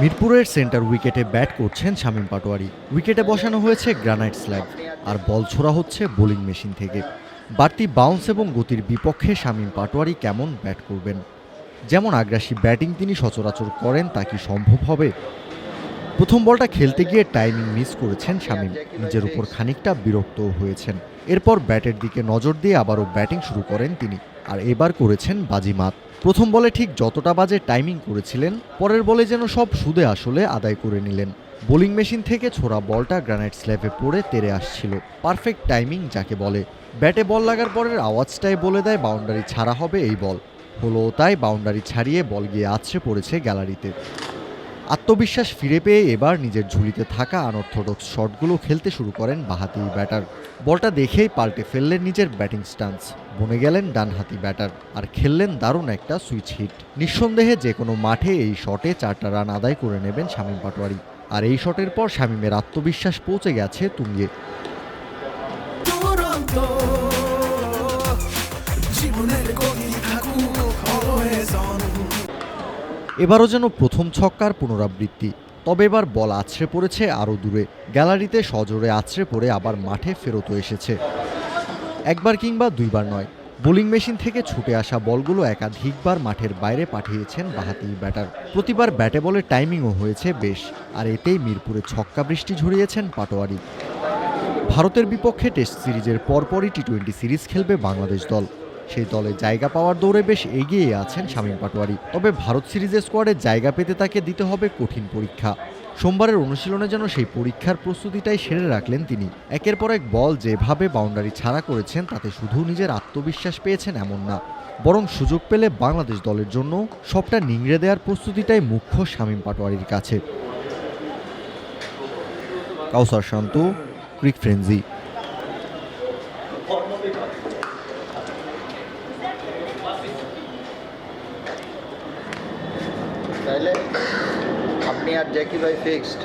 মিরপুরের সেন্টার উইকেটে ব্যাট করছেন শামীম পাটোয়ারি। উইকেটে বসানো হয়েছে গ্রানাইট স্ল্যাব, আর বল ছোড়া হচ্ছে বোলিং মেশিন থেকে। বাড়তি বাউন্স এবং গতির বিপক্ষে শামীম পাটোয়ারি কেমন ব্যাট করবেন? যেমন আগ্রাসী ব্যাটিং তিনি সচরাচর করেন, তা কি সম্ভব হবে? প্রথম বলটা খেলতে গিয়ে টাইমিং মিস করেছেন শামীম। নিজের উপর খানিকটা বিরক্তও হয়েছেন। এরপর ব্যাটের দিকে নজর দিয়ে আবারও ব্যাটিং শুরু করেন তিনি, আর এবার করেছেন বাজিমাত। প্রথম বলে ঠিক যতটা বাজে টাইমিং করেছিলেন, পরের বলে যেন সব সুদে আসলে আদায় করে নিলেন। বোলিং মেশিন থেকে ছোড়া বলটা গ্রানাইট স্ল্যাবে পড়ে তেরে আসছিল। পারফেক্ট টাইমিং যাকে বলে। ব্যাটে বল লাগার পরের আওয়াজটাই বলে দেয় বাউন্ডারি ছাড়া হবে এই বল। হলো তাই বাউন্ডারি ছাড়িয়ে বল গিয়ে আছড়ে পড়েছে গ্যালারিতে আত্মবিশ্বাস ফিরে পেয়ে এবার নিজের ঝুলিতে থাকা আনঅর্থোডক্স শটগুলো খেলতে শুরু করেন বাহাতি ব্যাটার। বলটা দেখেই পাল্টে ফেললেন নিজের ব্যাটিং স্টান্স। বনে গেলেন ডানহাতি ব্যাটার আর খেললেন দারুণ একটা সুইচ হিট। নিঃসন্দেহে যে কোনো মাঠে এই শটে চারটা রান আদায় করে নেবেন শামীম পাটোয়ারি। আর এই শটের পর শামীমের আত্মবিশ্বাস পৌঁছে গেছে তুঙ্গে। জীবনের থাকুক এবারও যেন প্রথম ছক্কার পুনরাবৃত্তি। তবে এবার বল আছড়ে পড়েছে আরও দূরে। গ্যালারিতে সজোরে আছড়ে পড়ে আবার মাঠে ফেরতও এসেছে। একবার কিংবা দুইবার নয়। বোলিং মেশিন থেকে ছুটে আসা বলগুলো একাধিকবার মাঠের বাইরে পাঠিয়েছেন বাহাতি ব্যাটার। প্রতিবার ব্যাটে বলে টাইমিংও হয়েছে বেশ, আর এতেই মিরপুরে ছক্কা বৃষ্টি ঝরিয়েছেন পাটোয়ারি। ভারতের বিপক্ষে টেস্ট সিরিজের পরপরই টি টোয়েন্টি সিরিজ খেলবে বাংলাদেশ দল। সেই দলে জায়গা পাওয়ার দৌড়ে বেশ এগিয়ে আছেন শামীম পাটোয়ারি। তবে ভারত সিরিজের স্কোয়াডে জায়গা পেতে তাকে দিতে হবে কঠিন পরীক্ষা। সোমবারের অনুশীলনে যেন সেই পরীক্ষার প্রস্তুতিটাই সেরে রাখলেন তিনি। একের পর এক বল যেভাবে বাউন্ডারি ছাড়া করেছেন, তাতে শুধু নিজের আত্মবিশ্বাস পেয়েছেন এমন না। বরং সুযোগ পেলে বাংলাদেশ দলের জন্য সবটা নিংড়ে দেওয়ার প্রস্তুতিটাই মুখ্য শামীম পাটোয়ারির কাছে। কাউসার শান্ত, ক্রিক ফ্রেন্জি पहले अपनी आप जैकी भाई फिक्स्ड